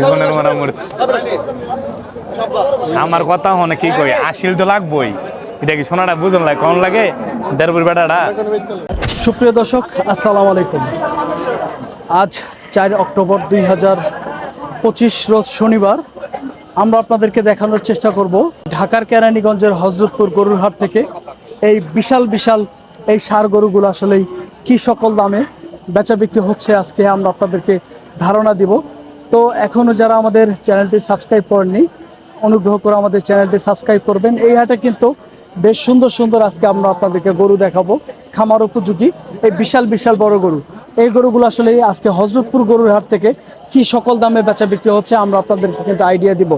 জীবনের মরা মরছি। আমার কথা হনে কি কই? আসিল তো লাগবই। এটা কি সোনাটা বুঝন লাগে? কোন লাগে? দেড়পুর বেটাটা। সুপ্রিয় দর্শক আসসালামু আলাইকুম। আজ চার অক্টোবর দুই হাজার পঁচিশ রোজ শনিবার। আমরা আপনাদেরকে দেখানোর চেষ্টা করব ঢাকার কেরানীগঞ্জের হজরতপুর গরুর হাট থেকে এই বিশাল বিশাল এই সার গরুগুলো আসলেই কি সকল দামে বেচা বিক্রি হচ্ছে আজকে আমরা আপনাদেরকে ধারণা দিব। তো এখনও যারা আমাদের চ্যানেলটি সাবস্ক্রাইব করেননি, অনুগ্রহ করে আমাদের চ্যানেলটি সাবস্ক্রাইব করবেন। এই হাটে কিন্তু বেশ সুন্দর সুন্দর আজকে আমরা আপনাদেরকে গরু দেখাবো। খামার উপযোগী, এই বিশাল বিশাল বড় গরু। এই গরুগুলো আসলে আজকে হজরতপুর গরুর হাট থেকে কি সকল দামে বেচা বিক্রি হচ্ছে আমরা আপনাদেরকে কিন্তু আইডিয়া দিব।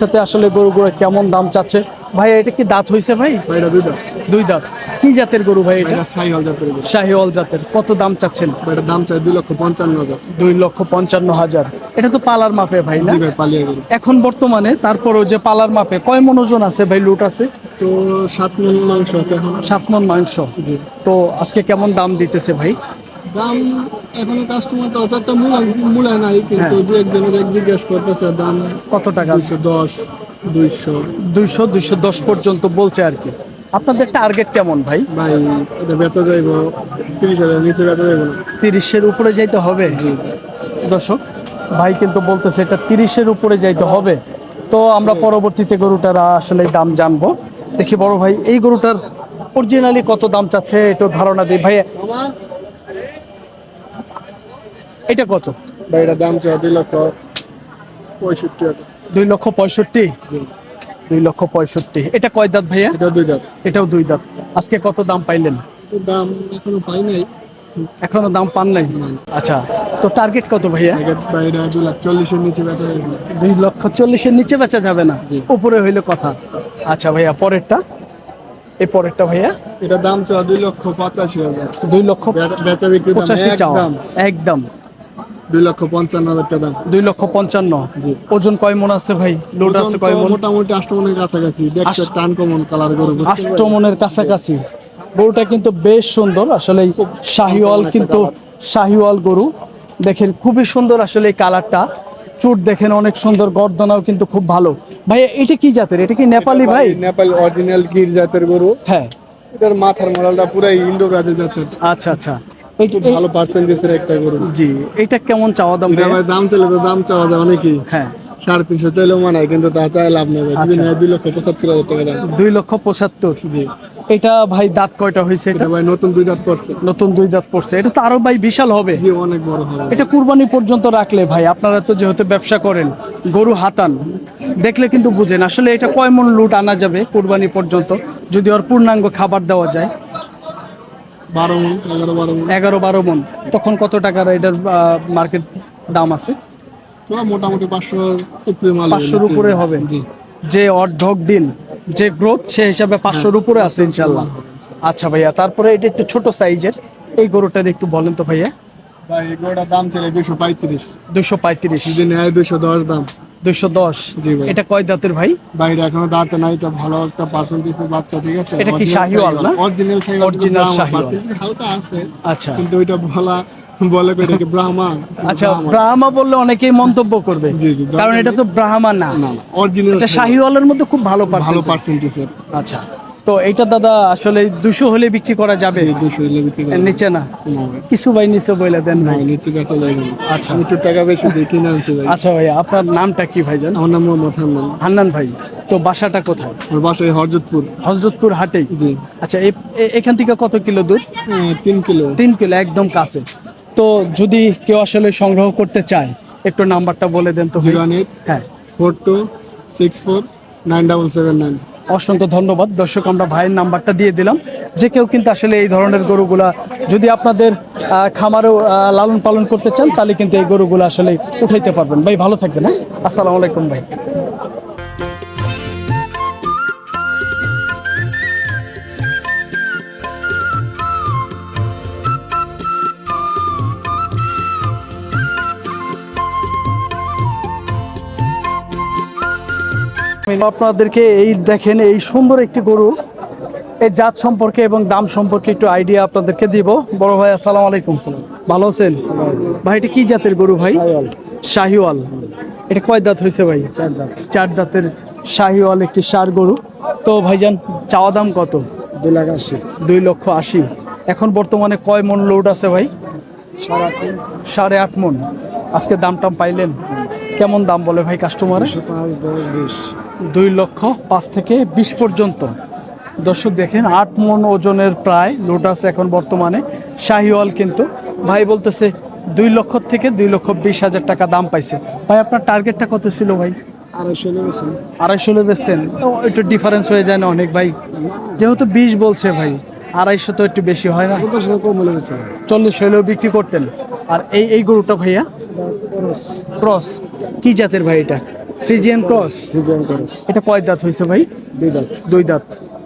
সাথে আসলে গরুগুলো কেমন দাম চাচ্ছে? ভাই এটা কি দাঁত হয়েছে ভাই? এটা দুইটা দুই দাঁত। কি জাতের গরু ভাই এটা? এটা সাইহল জাতের শাহিওয়াল জাতের। কত দাম চাচ্ছেন? এটার দাম চাই দুই লক্ষ পঞ্চান্ন হাজার। দুই লক্ষ পঞ্চান্ন হাজার। এটা তো পালার মাপে ভাই না? পালিয়ে গরু। এখন বর্তমানে তারপরও যে পালার মাপে কয় মন ওজন আছে ভাই লুট আছে? তো সাত মন মাংস আছে এখন। সাত মন মাংস। জি। তো আজকে কেমন দাম দিতেছে ভাই? দাম এখনও কাস্টমার তো একটা মূলায় মূলায় নাই কিন্তু দু একজনের এক জিজ্ঞেস করতেছে দাম কত টাকা? দুইশো দশ দুইশো। দুইশো দুইশো দশ পর্যন্ত বলছে আর কি। আপনাদের টার্গেট কেমন ভাই? ভাই এটা বেচা যাইব তিরিশ হাজার নিচে বেচা যাইব না। তিরিশের উপরে যাইতে হবে? দর্শক ভাই কিন্তু বলতেছে এটা তিরিশের উপরে যাইতে হবে। তো আমরা পরবর্তীতে গরুটার আসলে দাম জানব। দেখি বড় ভাই এই গরুটার অরিজিনালি কত দাম চাচ্ছে একটু ধারণা দিই। ভাই এটা কত? ভাই এটা দাম চাই দুই লক্ষ পঁয়ষট্টি হাজার। দুই লক্ষ পঁয়ষট্টি? দুই লক্ষ পঁয়ষট্টি। এটা কয় দাঁত ভাইয়া? এটা দুই দাম এটাও দুই দাঁত। আজকে কত দাম পাইলেন? দাম এখনও পাই নাই। এখনও দাম পান নাই? আচ্ছা তো টার্গেট কত ভাইয়া? দুই লাখ চল্লিশের নিচে বেচা দুই লক্ষ চল্লিশের নিচে বেচা যাবে না? উপরে হইলে কথা। আচ্ছা ভাইয়া পরেরটা? এই পরেরটা ভাইয়া? এটা দাম চাওয়া দুই লক্ষ পঁচাশি হাজার। দুই লক্ষ বেচা- বিক্রি পঁচাশি চাওয়া। একদম। একদম। দুই লক্ষ পঞ্চান্ন হাজার টাকা দাম। দুই লক্ষ পঞ্চান্ন। ওজন কয় মন আছে ভাই? লোড আছে কয় মন? মোটামুটি আষ্টমনের কাছাকাছি। আষ্ট- টান কমন কালার গরু বুঝতে কাছাকাছি। গরুটা কিন্তু বেশ সুন্দর। আসলে শাহিওয়াল কিন্তু শাহিওয়াল গরু। দেখেন খুবই সুন্দর আসলে এই কালারটা চুট দেখেন অনেক সুন্দর। গর্দনাও কিন্তু খুব ভালো। ভাই এটা কি জাতের? এটা কি নেপালি ভাই নেপাল অরিজিনাল গির জাতের গরু। হ্যাঁ। এটার মাথার মডেলটা পুরাই ইন্ডো ব্রাজিল জাতের। আচ্ছা আচ্ছা। ভালো পার্সেন্টেজের একটা গরু। জি এটা কেমন চাওয়া দাম দাম চলে তো দাম চাওয়া হ্যাঁ। সাড়ে তিনশো চাইলেও মানায় কিন্তু তা চাই লাভ নেই আচ্ছা। দুই লক্ষ পঁচাত্তর হাজার টাকা দাম। দুই লক্ষ পঁচাত্তর। জি। এটা ভাই দাঁত কয়টা হয়েছে? এটা ভাই নতুন দুই দাঁত করছে নতুন দুই দাঁত পড়ছে। এটা তো আরও ভাই বিশাল হবে। জি অনেক বড় হবে। এটা কুরবানি পর্যন্ত রাখলে ভাই আপনারা তো যেহেতু ব্যবসা করেন গরু হাতান দেখলে কিন্তু বুঝেন। আসলে এটা কয় মন লুট আনা যাবে কুরবানি পর্যন্ত? যদি ওর পূর্ণাঙ্গ খাবার দেওয়া যায়। এগারো বারো মন। তখন কত টাকার এটার মার্কেট দাম আছে? মোটামুটি পাঁচশো উপরে পাঁচশোর উপরে হবে। যে অর্ধক দিন যে গ্রোথ সে হিসাবে পাঁচশোর উপরে আছে ইনশাল্লাহ আচ্ছা ভাইয়া তারপরে এটা একটু ছোট সাইজের এই গরুটার একটু বলেন তো ভাইয়া। ভাই এগুলোটার দাম চলে দুশো পঁয়ত্রিশ। দুশো পঁয়ত্রিশ। দুশো দশ দাম। দশ। এটা কয় দাঁতের ভাই? বাইরে এখনও দাঁতে নাই তো ভালো একটা পার্সেন্টেজের বাচ্চা ঠিক আছে? এটা কি শাহিওয়াল না? অরিজিনাল শাহিওয়াল শাহিওয়াল। হালকা আছে আচ্ছা। কিন্তু ওইটা বলা বলে এটাকে ব্রাহ্মা আচ্ছা ব্রাহ্মা বললে অনেকেই মন্তব্য করবে। কারণ এটা তো ব্রাহ্মা না। অরিজিনাল এটা শাহিওয়ালের মধ্যে খুব ভালো ভালো পার্সেন্টেজ পার্সেন্টেজের আচ্ছা। তো এইটা দাদা আসলে দুশো হলে বিক্রি করা যাবে? দুশো হইলে বিক্রি করে নিচে না? কিছু ভাই নিচে বলে দেন ভাই। নিচে বেচা যায় না। আচ্ছা। একটু টাকা বেশি দিয়ে কিনে আনছি ভাই। আচ্ছা ভাই আপনার নামটা কি ভাইজান আমার নাম মোহাম্মদ হান্নান। হান্নান ভাই তো বাসাটা কোথায়? আমার বাসায় হরজতপুর। হজরতপুর হাটে? জি। আচ্ছা এখান থেকে কত কিলো দূর? হ্যাঁ, তিন কিলো। তিন কিলো একদম কাছে। তো যদি কেউ আসলে সংগ্রহ করতে চায় একটু নাম্বারটা বলে দেন তো ভাই। জিরো এইট হ্যাঁ। Four two six four nine double seven nine. অসংখ্য ধন্যবাদ। দর্শক, আমরা ভাইয়ের নাম্বারটা দিয়ে দিলাম। যে কেউ কিন্তু আসলে এই ধরনের গরুগুলা যদি আপনাদের খামারও লালন পালন করতে চান, তাহলে কিন্তু এই গরুগুলো আসলে উঠাইতে পারবেন। ভাই, ভালো থাকবেন হ্যাঁ? আসসালামু আলাইকুম, ভাই। আপনাদেরকে এই দেখেন এই সুন্দর একটি গরু। এই জাত সম্পর্কে এবং দাম সম্পর্কে একটু আইডিয়া আপনাদেরকে দিব। বড় ভাই আসসালামু আলাইকুম। ভালো আছেন? ভাই এটা কি জাতের গরু ভাই? শাহিওয়াল। এটা কয় দাঁত হয়েছে ভাই? চার দাঁত। চার দাঁতের শাহিওয়াল একটি সার গরু। তো ভাইজান চাওয়া দাম কত? দুই লাখ আশি। দুই লক্ষ আশি। এখন বর্তমানে কয় মন লোড আছে ভাই? সাড়ে আট মন। আজকে দাম টাম পাইলেন? কেমন দাম বলে ভাই কাস্টমার পাঁচ দশ বিশ। দুই লক্ষ পাঁচ থেকে বিশ পর্যন্ত। দর্শক দেখেন আট মন ওজনের প্রায় লোটাস এখন বর্তমানে শাহিওয়াল কিন্তু। ভাই বলতেছে দুই লক্ষ থেকে দুই লক্ষ বিশ হাজার টাকা দাম পাইছে। ভাই আপনার টার্গেটটা কত ছিল ভাই? আড়াইশো লেগেছিল আড়াইশো বেচতেন। একটু ডিফারেন্স হয়ে যায় না অনেক ভাই? যেহেতু বিশ বলছে ভাই আড়াইশো তো একটু বেশি হয় না। চল্লিশ হলেও বিক্রি করতেন। আর এই এই গরুটা ভাইয়া? ক্রস। কি জাতের ভাই এটা? Friesian cross? Friesian cross. এটা কয় দাঁত হয়েছে ভাই? দুই দাঁত। দুই দাঁত।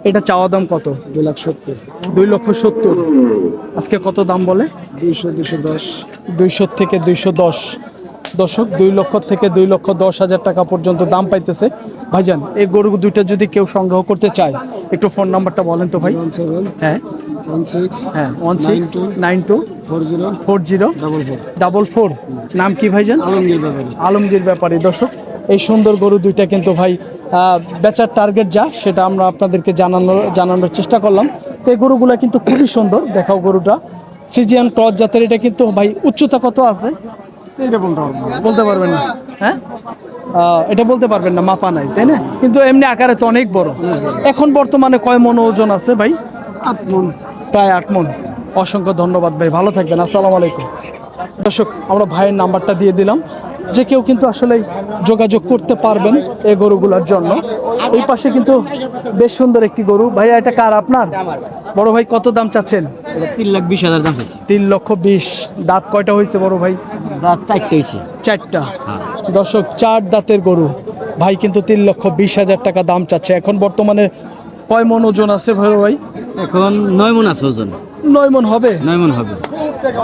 এটা চাওয়া দাম কত? দুই লাখ সত্তর। দুই লক্ষ সত্তর। আজকে কত দাম বলে? দুইশো দুশো দশ। দুইশো থেকে দুইশো দশ। দশক দুই লক্ষ থেকে দুই লক্ষ দশ হাজার টাকা পর্যন্ত দাম পাইতেছে। ভাইজান, এই গরু দুইটা যদি কেউ সংগ্রহ করতে চায়, একটু ফোন নাম্বারটা বলেন তো ভাই। হ্যাঁ। হ্যাঁ one six nine two four zero double four double four নাম কি ভাইজান? আলমগীর ব্যাপারে। আলমগীর ব্যাপারী দর্শক, এই সুন্দর গরু দুইটা কিন্তু ভাই বেচার টার্গেট যা, সেটা আমরা আপনাদেরকে জানানোর জানানোর চেষ্টা করলাম। তো এই গরুগুলো কিন্তু খুবই সুন্দর। দেখাও গরুটা। ফ্রিজিয়ান ক্রস জাতের, এটা কিন্তু ভাই উচ্চতা কত আছে? এইটা বলতে পারব বলতে পারবেন না। হ্যাঁ? আহ, এটা বলতে পারবেন না মাপা নাই তাই না? কিন্তু এমনি আকারে তো অনেক বড়। এখন বর্তমানে কয় মন ওজন আছে ভাই? আট মন। প্রায় আট মন। অসংখ্য ধন্যবাদ ভাই ভালো থাকবেন আসসালামু আলাইকুম। দর্শক আমরা ভাইয়ের নাম্বারটা দিয়ে দিলাম। যে কেউ কিন্তু আসলে যোগাযোগ করতে পারবেন এই গরুগুলোর জন্য। এই পাশে কিন্তু বেশ সুন্দর একটি গরু। ভাইয়া এটা কার আপনার? বড় ভাই কত দাম চাচ্ছেন? তিন লাখ বিশ হাজার দাম তিন লক্ষ বিশ। দাঁত কয়টা হয়েছে বড় ভাই? রাত চারটে হয়েছে। চারটা। দর্শক চার দাঁতের গরু। ভাই কিন্তু তিন লক্ষ বিশ হাজার টাকা দাম চাচ্ছে। এখন বর্তমানে কয় মন ওজন আছে ভাই? এখন নয় মন আছে ওজন। নয় মন হবে? নয় মন হবে।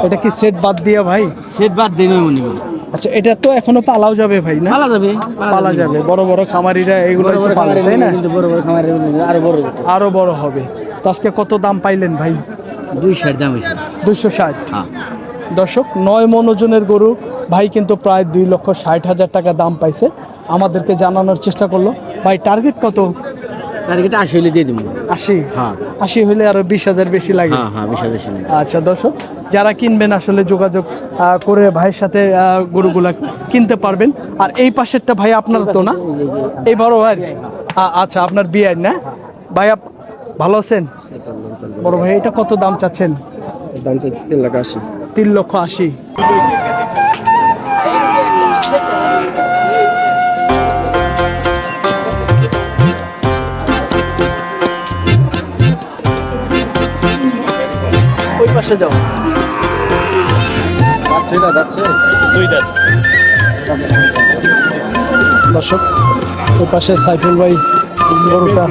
এটা কি সেট বাদ দিয়া ভাই? সেট বাদ দিয়ে নয় মনই করে। আচ্ছা এটা তো এখনও পালাও যাবে ভাই না? পালা যাবে পালা যাবে। বড় বড় খামারিরা এগুলো পালে তাই না? কিন্তু বড় বড় খামারের আরও বড় আরও বড় হবে। তো আজকে কত দাম পাইলেন ভাই? দুই ষাট দাম হয়েছে। দুশো ষাট। হ্যাঁ। দর্শক নয় মন ওজনের গরু। ভাই কিন্তু প্রায় দুই লক্ষ ষাট হাজার টাকা দাম পাইছে। আমাদেরকে জানানোর চেষ্টা করল। ভাই টার্গেট কত? তার কিন্তু আশি হলে দিয়ে দিব আশি? হ্যাঁ। আশি হলে আরও বিশ হাজার বেশি লাগে। হ্যাঁ হ্যাঁ বিশ হাজার নেই আচ্ছা দর্শক যারা কিনবেন আসলে যোগাযোগ আহ, করে ভাইয়ের সাথে আহ, গরুগুলা কিনতে পারবেন। আর এই পাশেরটা ভাই আপনার তো না? এই বড় ভাই আচ্ছা আপনার বিয়ে না? ভাই ভালো আছেন? বড় ভাই এটা কত দাম চাচ্ছেন? দাম চাচ্ছি তিন লাখ আশি। তিন লক্ষ আশি। পাশে যাও। দর্শক ওই পাশে সাইফুল ভাই গরুটা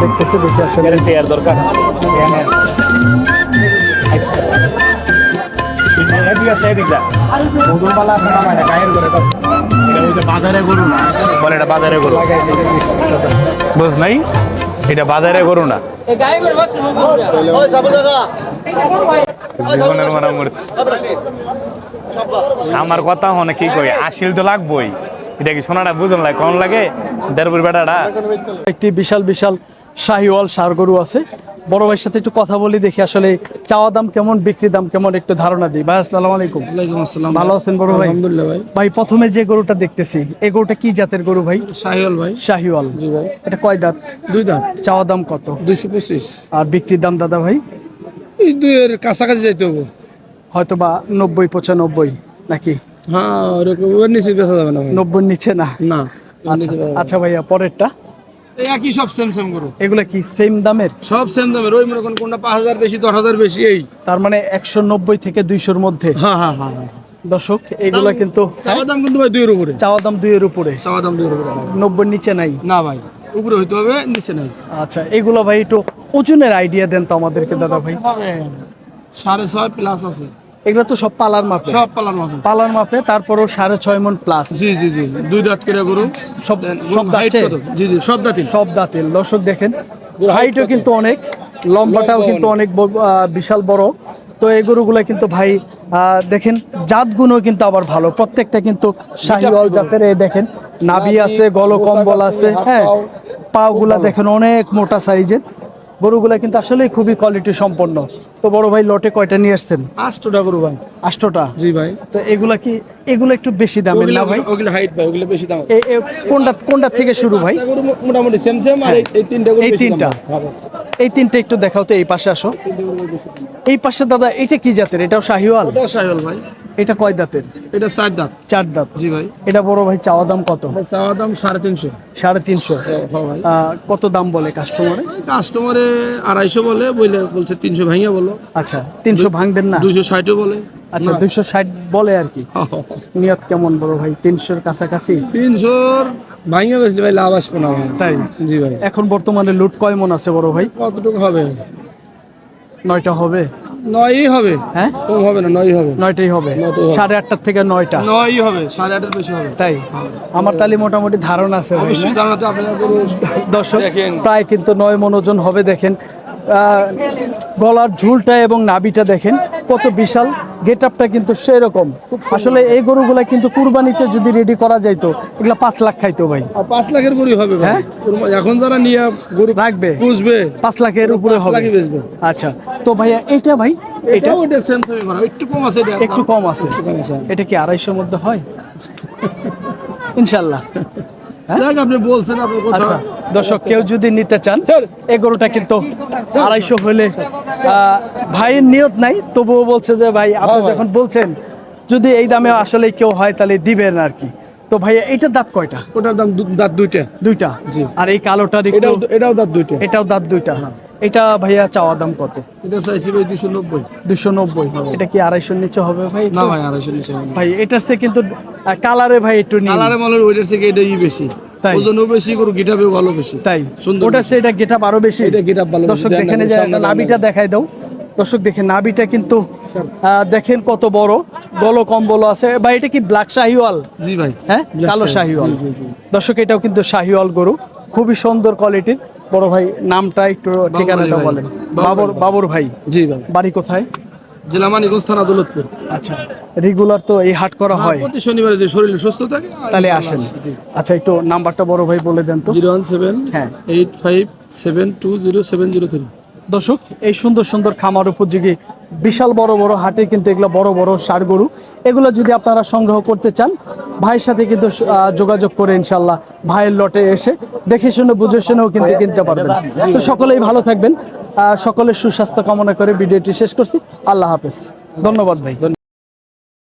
দেখতেছে দেখে আসলে এর দরকার। বাজারে গরু না? বলে এটা বাজারে গরু। বুঝ নাই? এটা বাজারে গরু না। জীবনের মনে মরছে আমার কথা হনে কি কই? আসিল তো লাগবই। এটা কি সোনাটা বুঝন লাগে কোন লাগে? দেড়পুর বেটাটা। একটি বিশাল বিশাল শাহিওয়াল সার গরু আছে। বড় ভাইয়ের সাথে একটু কথা বলি দেখি আসলে চাওয়া দাম কেমন বিক্রি দাম কেমন একটু ধারণা দিই। ভাই আসসালামু আলাইকুম। ওয়ালাইকুম আসসালাম। ভালো আছেন বড় ভাই? আলহামদুলিল্লাহ ভাই। ভাই প্রথমে যে গরুটা দেখতেছি এই গরুটা কি জাতের গরু ভাই? সাহিওল ভাই। শাহিওয়াল। জি ভাই। এটা কয় দাঁত? দুই দাঁত। চাওয়া দাম কত? দুইশো পঁচিশ। আর বিক্রির দাম দাদা ভাই? এই দুইয়ের কাছাকাছি যাইতে হব হয়তো বা নব্বই পঁচানব্বই নাকি? হ্যাঁ ওরকম ওর নিচে বেচা যাবে না নব্বই নিচে না? না আচ্ছা আচ্ছা ভাইয়া পরেরটা? একই সব সেম সেম করো এগুলা কি সেম দামের? সব সেম দামের ওই মনে করেন কোনটা পাঁচ হাজার বেশি দশ হাজার বেশি এই। তার মানে একশো নব্বই থেকে দুইশোর মধ্যে? হ্যাঁ হ্যাঁ হ্যাঁ হ্যাঁ। দর্শক এগুলা কিন্তু চাওয়া দাম কিন্তু ভাই দুইয়ের উপরে। চাওয়া দাম দুইয়ের উপরে? চাওয়া দাম দুইয়ের উপরে। নব্বই নিচে নাই? না ভাই উপরে হইতে হবে নিচে নাই। আচ্ছা এগুলো ভাই একটু ওজনের আইডিয়া দেন তো আমাদেরকে দাদা ভাই। সাড়ে ছয় প্লাস আছে। এগুলো তো সব পালার মাপে। সব পালার মাপে। পালার মাপে তারপরও সাড়ে ছয় মন প্লাস জি জি জি। দুই দাঁত করে গরু। সব সব দাঁতে? জি জি সব দাঁতই সব দাঁতের দর্শক দেখেন হাইটও কিন্তু অনেক লম্বাটাও কিন্তু অনেক। বিশাল বড়। তো এই গরুগুলো কিন্তু ভাই আহ, দেখেন জাতগুলো কিন্তু আবার ভালো। প্রত্যেকটা কিন্তু শাহিওয়াল জাতের এই দেখেন নাবি আছে গল কম্বল আছে হ্যাঁ পাগুলা দেখেন অনেক মোটা সাইজের। গরুগুলা কিন্তু আসলেই খুবই কোয়ালিটি সম্পন্ন। তো বড় ভাই লটে কয়টা নিয়ে আসছেন? আষ্টটা গরু ভাই। আষ্টটা? জি ভাই। তো এগুলা কি এগুলো একটু বেশি দাম না ভাই? ওগুলো হাইট ভাই ওগুলো বেশি দাম। এ- এ কোনটা কোনটা থেকে শুরু ভাই? মোটামুটি সেম সেম আর এই- এই তিনটা গরু এই তিনটা? হ্যাঁ। এই তিনটা একটু দেখাও তো এই পাশে আসো। এই পাশে দাদা এটা কি জাতের? এটাও শাহিওয়াল? শাহিওয়াল ভাই। এটা কয় দাঁতের? এটা চার দাঁত। চার দাঁত। জি ভাই। এটা বড় ভাই চাওয়া দাম কত? চাওয়া দাম সাড়ে তিনশো। সাড়ে তিনশো। হ্যাঁ কত দাম বলে কাস্টমারে কাস্টমারে আড়াইশো বলে বলে বলছে তিনশো ভাঙিয়া বলো। আচ্ছা তিনশো ভাঙবেন না? দুইশো ষাটও বলে। আচ্ছা দুইশো ষাট বলে আর কি। নিয়ত কেমন বড় ভাই? তিনশোর কাছাকাছি? তিনশোর ভাঙিয়া বেশি ভাই লাভ আসব না তাই? জি ভাই। এখন বর্তমানে লুট কয় মন আছে বড় ভাই? কতটুকু হবে? নয়টা হবে? নয়ই হবে। হ্যাঁ? কম হবে না নয়ই হবে। নয়টাই হবে। সাড়ে আটটার থেকে নয়টা? নয়ই হবে সাড়ে আটটার বেশি হবে। তাই? আমার তাহলে মোটামুটি ধারণা আছে গরু দর্শক দেখেন। প্রায় কিন্তু নয় মনোজন হবে দেখেন। গলার ঝুলটা এবং নাবিটা দেখেন কত বিশাল। গেট আপটা কিন্তু সেরকম। আসলে এই গরুগুলা কিন্তু কুরবানিতে যদি রেডি করা যাইতো এগুলা পাঁচ লাখ খাইতো ভাই। পাঁচ লাখের গরু হবে হ্যাঁ? এখন যারা নিয়ে গরু রাখবে? বুঝবে পাঁচ লাখের উপরে হবে। আচ্ছা তো ভাইয়া এইটা ভাই এটা? ওটা সেম করা একটু কম আছে এটা। একটু কম আছে। এটা কি আড়াইশোর মধ্যে হয়? ইনশাল্লাহ। আপনি বলছেন আপনার কথা আচ্ছা দর্শক কেউ যদি নিতে চান এই গরুটা কিন্তু আড়াইশো হলে ভাইয়ের নিয়ত নাই তবুও বলছে যে ভাই আপনি যখন বলছেন যদি এই দামে আসলে কেউ হয় তাহলে দিবেন আর কি। তো ভাইয়া এটার দাঁত কয়টা? ওটার দাম দাঁত দুইটা। দুইটা? জি। আর এই কালোটার এটাও এটাও দাঁত দুইটা। এটাও দাঁত দুইটা। এটা ভাইয়া চাওয়া দাম কত? এটা চাইছি ভাই দুশো নব্বই। দুশো নব্বই। এটা কি আড়াইশোর নিচে হবে ভাই না ভাই আড়াইশো নিচে হবে ভাই এটার চেয়ে কিন্তু কালারে ভাই একটু নিন। কালারে মালের ওইটার থেকে এটাই বেশি। তাই? ওজনও বেশি গরু গিটাবেও ভালো বেশি। তাই। সুন্দর ওটার চেয়ে এটা গেটা আরও বেশি? এটা getup ভালো দর্শক। দেখেন যে নাভিটা দেখাই দাও। দর্শক দেখেন নাভিটা কিন্তু আহ, দেখেন কত বড়। গল কম্বল আছে। ভাই এটা কি ব্ল্যাক শাহিওয়াল? জি ভাই হ্যাঁ? কালো শাহিওয়াল। দর্শক এটাও কিন্তু শাহিওয়াল গরু। খুবই সুন্দর কোয়ালিটির বড় ভাই নামটা একটু ঠিকানাটা বলেন। বাবর বাবর ভাই। জি বাড়ি কোথায়? জেলা মানিকগঞ্জ থানা দৌলতপুর। আচ্ছা রেগুলার তো এই হাট করা হয়। প্রতি শনিবারে যে শরীর সুস্থ থাকে তাহলে আসেন। আচ্ছা একটু নাম্বারটা বড় ভাই বলে দেন তো। জিরো ওয়ান সেভেন হ্যাঁ। Eight five seven two zero seven zero three. দর্শক, এই সুন্দর সুন্দর খামার উপযোগী বিশাল বড় বড় হাটে কিন্তু এগুলো বড় বড় সার গরু। এগুলো যদি আপনারা সংগ্রহ করতে চান, ভাইয়ের সাথে কিন্তু যোগাযোগ করে ইনশাল্লাহ ভাইয়ের লটে এসে দেখে শুনে, বুঝে শুনেও কিন্তু কিনতে পারবেন। তো সকলেই ভালো থাকবেন। সকলের সুস্বাস্থ্য কামনা করে ভিডিওটি শেষ করছি। আল্লাহ হাফেজ। ধন্যবাদ ভাই।